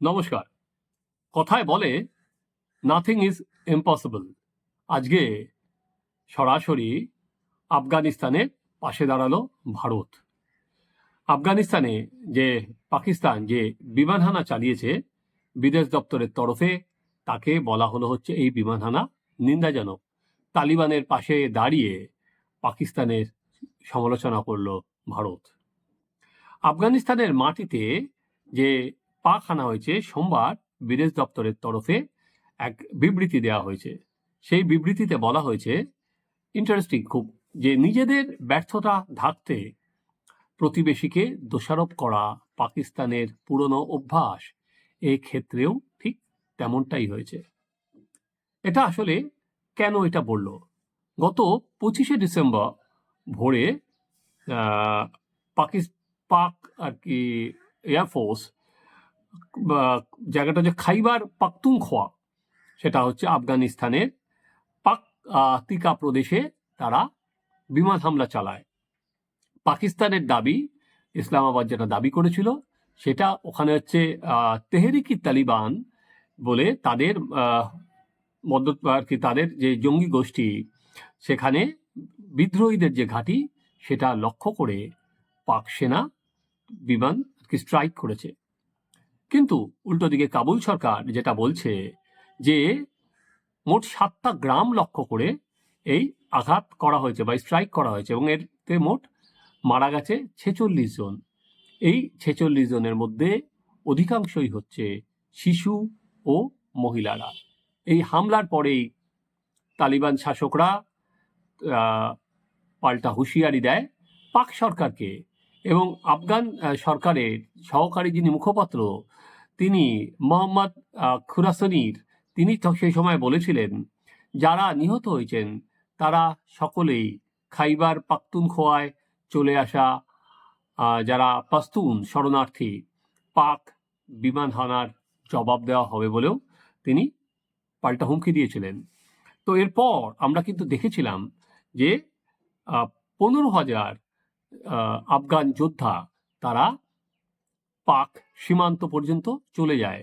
নমস্কার। কথায় বলে নাথিং ইজ ইম্পসিবল আজকে সরাসরি আফগানিস্তানের পাশে দাঁড়াল ভারত। আফগানিস্তানে যে পাকিস্তান যে বিমান হানা চালিয়েছে বিদেশ দপ্তরের তরফে, তাকে বলা হলো হচ্ছে এই বিমান হানা নিন্দাজনক। তালিবানের পাশে দাঁড়িয়ে পাকিস্তানের সমালোচনা করল ভারত। আফগানিস্তানের মাটিতে যে পাক আনা হয়েছে সোমবার বিদেশ দপ্তরের তরফে এক বিবৃতি দেওয়া হয়েছে। সেই বিবৃতিতে বলা হয়েছে ইন্টারেস্টিং খুব যে নিজেদের ব্যর্থতা ঢাকতে প্রতিবেশীকে দোষারোপ করা পাকিস্তানের পুরনো অভ্যাস এই ক্ষেত্রেও ঠিক তেমনটাই হয়েছে। এটা আসলে কেন এটা বলল? গত পঁচিশে ডিসেম্বর ভোরে আহ, পাকিস পাক আর কি এয়ারফোর্স জায়গাটা হচ্ছে খাইবার পাখতুনখোয়া সেটা হচ্ছে আফগানিস্তানের পাক তিকা প্রদেশে তারা বিমান হামলা চালায়। পাকিস্তানের দাবি, ইসলামাবাদ যেটা দাবি করেছিল, সেটা ওখানে হচ্ছে তেহরিকি তালিবান বলে তাদের মধ্য, আর কি তাদের যে জঙ্গি গোষ্ঠী, সেখানে বিদ্রোহীদের যে ঘাঁটি, সেটা লক্ষ্য করে পাক সেনা বিমান আর কি স্ট্রাইক করেছে। কিন্তু উল্টো দিকে কাবুল সরকার যেটা বলছে যে মোট সাতটা গ্রাম লক্ষ্য করে এই আঘাত করা হয়েছে বা স্ট্রাইক করা হয়েছে এবং এতে মোট মারা গেছে ছেচল্লিশ জন। এই ছেচল্লিশ জনের মধ্যে অধিকাংশই হচ্ছে শিশু ও মহিলারা। এই হামলার পরেই তালিবান শাসকরা পাল্টা হুঁশিয়ারি দেয় পাক সরকারকে এবং আফগান সরকারের সহকারী যিনি মুখপাত্র, তিনি মোহাম্মদ খুরাসনির, তিনি সেই সময় বলেছিলেন, যারা নিহত হয়েছেন, তারা সকলেই খাইবার পাখতুনখোয়ায় চলে আসা যারা পাস্তুন শরণার্থী, পাক বিমান হানার জবাব দেওয়া হবে বলেও তিনি পাল্টা হুমকি দিয়েছিলেন। তো এরপর আমরা কিন্তু দেখেছিলাম যে পনেরো হাজার আফগান যোদ্ধা, তারা পাক সীমান্ত পর্যন্ত চলে যায়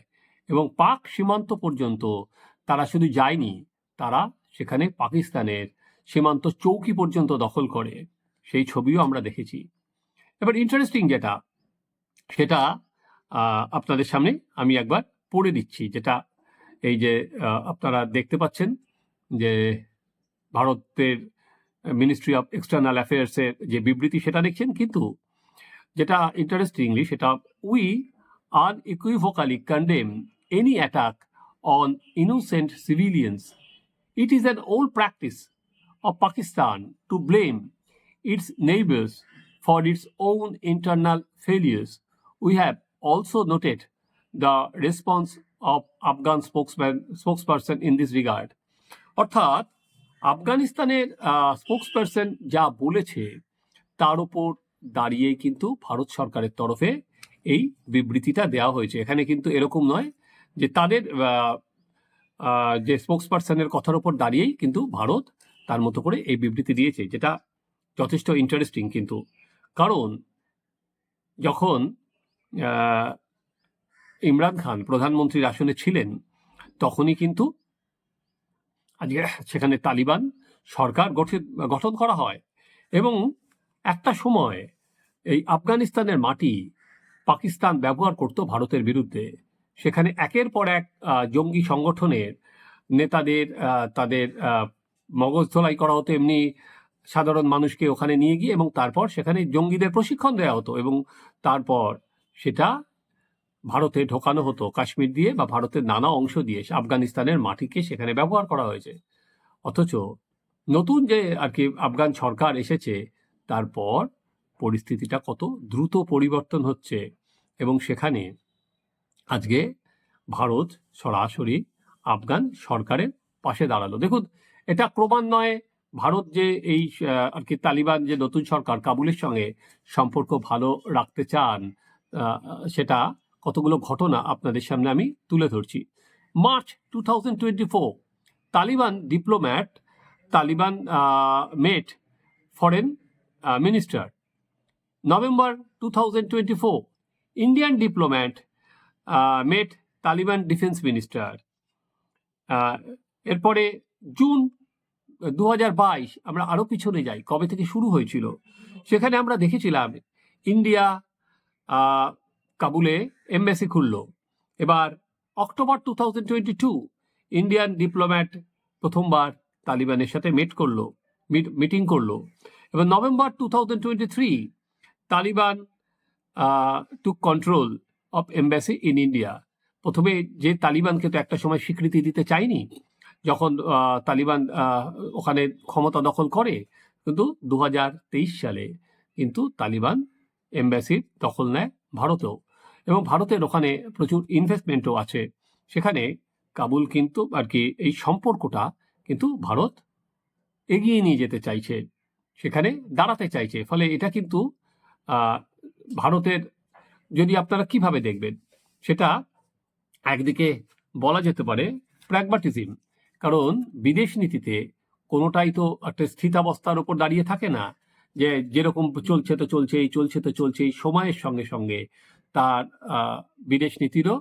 এবং পাক সীমান্ত পর্যন্ত তারা শুধু যায়নি, তারা সেখানে পাকিস্তানের সীমান্ত চৌকি পর্যন্ত দখল করে। সেই ছবিও আমরা দেখেছি। এবার ইন্টারেস্টিং যেটা, সেটা আপনাদের সামনে আমি একবার পড়ে দিচ্ছি, যেটা এই যে আপনারা দেখতে পাচ্ছেন যে ভারতের মিনিস্ট্রি অফ এক্সটার্নাল অ্যাফেয়ার্সের যে বিবৃতি সেটা দেখছেন, কিন্তু যেটা ইন্টারেস্টিংলি সেটা we unequivocally condemn any attack on innocent civilians it is an old practice of Pakistan to blame its neighbours for its own internal failures we have also noted the response of Afghan spokesman spokesperson in this regard অর্থাৎ আফগানিস্তানের spokesperson যা বলেছে, তার উপর দাঁড়িয়েই কিন্তু ভারত সরকারের তরফে এই বিবৃতিটা দেওয়া হয়েছে। এখানে কিন্তু এরকম নয় যে তাদের যে স্পোক্সপারসনের কথার উপর দাঁড়িয়েই কিন্তু ভারত তার মতো করে এই বিবৃতি দিয়েছে, যেটা যথেষ্ট ইন্টারেস্টিং কিন্তু। কারণ যখন ইমরান খান প্রধানমন্ত্রীর আসনে ছিলেন, তখনই কিন্তু আজকে সেখানে তালিবান সরকার গঠিত, গঠন করা হয় এবং একটা সময় এই আফগানিস্তানের মাটি পাকিস্তান ব্যবহার করত ভারতের বিরুদ্ধে। সেখানে একের পর এক জঙ্গি সংগঠনের নেতাদের তাদের মগজ ধোলাই করা হতো এমনি সাধারণ মানুষকে ওখানে নিয়ে গিয়ে এবং তারপর সেখানে জঙ্গিদের প্রশিক্ষণ দেওয়া হতো এবং তারপর সেটা ভারতে ঢোকানো হতো কাশ্মীর দিয়ে বা ভারতের নানা অংশ দিয়ে আফগানিস্তানের মাটিকে সেখানে ব্যবহার করা হয়েছে। অথচ নতুন যে আর কি আফগান সরকার এসেছে, তারপর পরিস্থিতিটা কত দ্রুত পরিবর্তন হচ্ছে এবং সেখানে আজকে ভারত সরাসরি আফগান সরকারের পাশে দাঁড়াল। দেখুন, এটা ক্রমান্বয়ে ভারত যে এই আর কি তালিবান যে নতুন সরকার কাবুলের সঙ্গে সম্পর্ক ভালো রাখতে চান সেটা কতগুলো ঘটনা আপনাদের সামনে আমি তুলে ধরছি। March two thousand twenty four Taliban diplomat Taliban met foreign minister. November 2024, Indian diplomat uh, met Taliban defence minister. এরপরে জুন দু বাইশ আমরা আরও পিছনে যাই কবে থেকে শুরু হয়েছিল? সেখানে আমরা দেখেছিলাম ইন্ডিয়া কাবুলে এমবেসি খুললো। এবার October two thousand twenty two Indian diplomat প্রথমবার তালিবানের সাথে মিট করল মিটিং করল। এবার November two thousand twenty three Taliban to control of embassy in India প্রথমে যে তালিবানকে তো একটা সময় স্বীকৃতি দিতে চায়নি, যখন তালিবান ওখানে ক্ষমতা দখল করে, কিন্তু দু হাজার তেইশ সালে কিন্তু তালিবান এম্বাসির দখল নেয়। ভারতেও এবং ভারতের ওখানে প্রচুর ইনভেস্টমেন্টও আছে। সেখানে কাবুল কিন্তু আর কি এই সম্পর্কটা কিন্তু ভারত এগিয়ে নিয়ে যেতে চাইছে, সেখানে দাঁড়াতে চাইছে। ফলে এটা কিন্তু ভারতের যদি আপনারা কীভাবে দেখবেন, সেটা একদিকে বলা যেতে পারে প্র্যাগমাটিজম কারণ বিদেশ নীতিতে কোনোটাই তো একটা স্থিতাবস্থার উপর দাঁড়িয়ে থাকে না। যে যেরকম চলছে তো চলছেই, চলছে তো চলছেই, সময়ের সঙ্গে সঙ্গে তার বিদেশ নীতিরও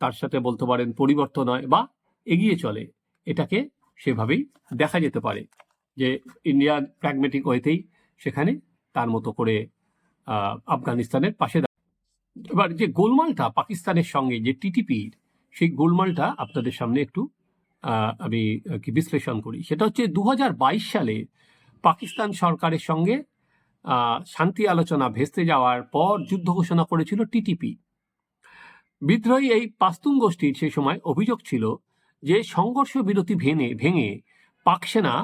তার সাথে বলতে পারেন পরিবর্তন হয় বা এগিয়ে চলে। এটাকে সেভাবেই দেখা যেতে পারে যে ইন্ডিয়ান প্র্যাগমেটিক ওয়েতেই সেখানে তার মতো করে আফগানিস্তানের পাশে এবার যে গোলমালটা পাকিস্তানের সঙ্গে, যে টিটিপির, সেই গোলমালটা আপনাদের সামনে একটু আমি কি বিশ্লেষণ করি। সেটা হচ্ছে দু হাজার বাইশ সালে পাকিস্তান সরকারের সঙ্গে শান্তি আলোচনা ভেস্তে যাওয়ার পর যুদ্ধ ঘোষণা করেছিল টিটিপি। বিদ্রোহী এই পাস্তুন গোষ্ঠীর সে সময় অভিযোগ ছিল যে সংঘর্ষ বিরতি ভেঙে ভেঙে পাকসেনা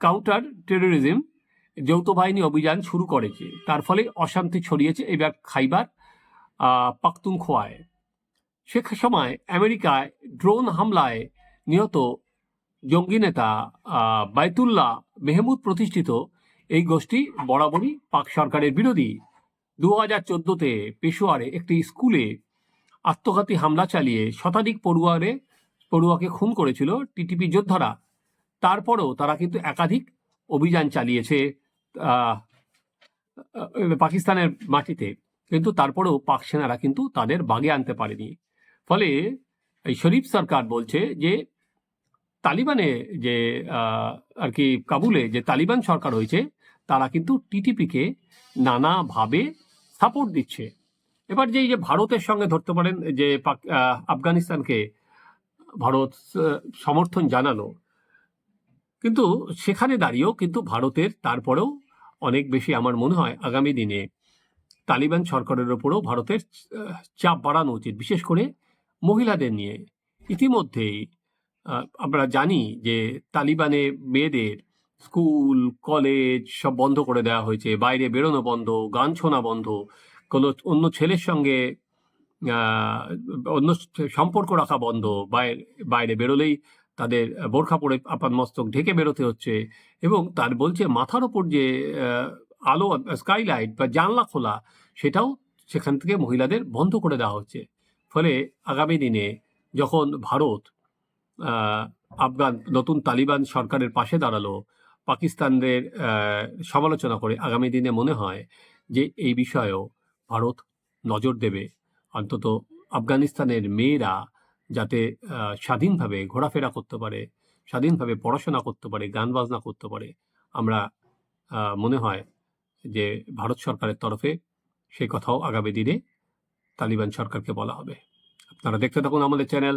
কাউন্টার টেরোরিজম যৌথ বাহিনী অভিযান শুরু করেছে। তার ফলে অশান্তি ছড়িয়েছে এবার খাইবার পাখতুনখোয়ায় সে সময় আমেরিকায় ড্রোন হামলায় নিহত জঙ্গি নেতা বাইতুল্লাহ মেহমুদ প্রতিষ্ঠিত। এই গোষ্ঠী বরাবরই পাক সরকারের বিরোধী। দু হাজার চোদ্দোতে পেশোয়ারে একটি স্কুলে আত্মঘাতী হামলা চালিয়ে শতাধিক পড়ুয়ারে, পড়ুয়াকে খুন করেছিল টিটিপি যোদ্ধারা। তারপরেও তারা কিন্তু একাধিক অভিযান চালিয়েছে পাকিস্তানের মাটিতে। কিন্তু তারপরেও পাক সেনারা কিন্তু তাদের বাগে আনতে পারেনি। ফলে এই শরীফ সরকার বলছে যে তালিবানে যে আর কি কাবুলে যে তালিবান সরকার হয়েছে তারা কিন্তু টিটিপিকে নানাভাবে সাপোর্ট দিচ্ছে। এবার যে যে ভারতের সঙ্গে ধরতে পারেন, যে আফগানিস্তানকে ভারত সমর্থন জানানো কিন্তু সেখানে দাঁড়িয়েও কিন্তু ভারতের তারপরেও অনেক বেশি আমার মনে হয় আগামী দিনে তালিবান সরকারের ওপরও ভারতের চাপ বাড়ানো উচিত। বিশেষ করে মহিলাদের নিয়ে। ইতিমধ্যেই আমরা জানি যে তালিবানে মেয়েদের স্কুল, কলেজ সব বন্ধ করে দেওয়া হয়েছে। বাইরে বেরোনো বন্ধ, গান শোনা বন্ধ। কোনো অন্য ছেলের সঙ্গে অন্য সম্পর্ক রাখা বন্ধ। বাইরে বাইরে বেরোলেই তাদের বোরখা পরে আপাত মস্তক ঢেকে বেরোতে হচ্ছে। এবং তার বলছে, মাথার ওপর যে আলো স্কাইলাইট বা জানলা খোলা, সেটাও সেখান থেকে মহিলাদের বন্ধ করে দেওয়া হচ্ছে। ফলে আগামী দিনে যখন ভারত আফগান, নতুন তালিবান সরকারের পাশে দাঁড়াল। পাকিস্তানদের সমালোচনা করে আগামী দিনে মনে হয় যে এই বিষয়েও ভারত নজর দেবে। অন্তত আফগানিস্তানের মেয়েরা যাতে স্বাধীনভাবে ঘোরাফেরা করতে পারে, স্বাধীনভাবে পড়াশোনা করতে পারে, গান বাজনা করতে পারে, আমরা মনে হয় যে ভারত সরকারের তরফে সেই কথাও আগামী দিনে তালিবান সরকারকে বলা হবে। আপনারা দেখতে থাকুন আমাদের চ্যানেল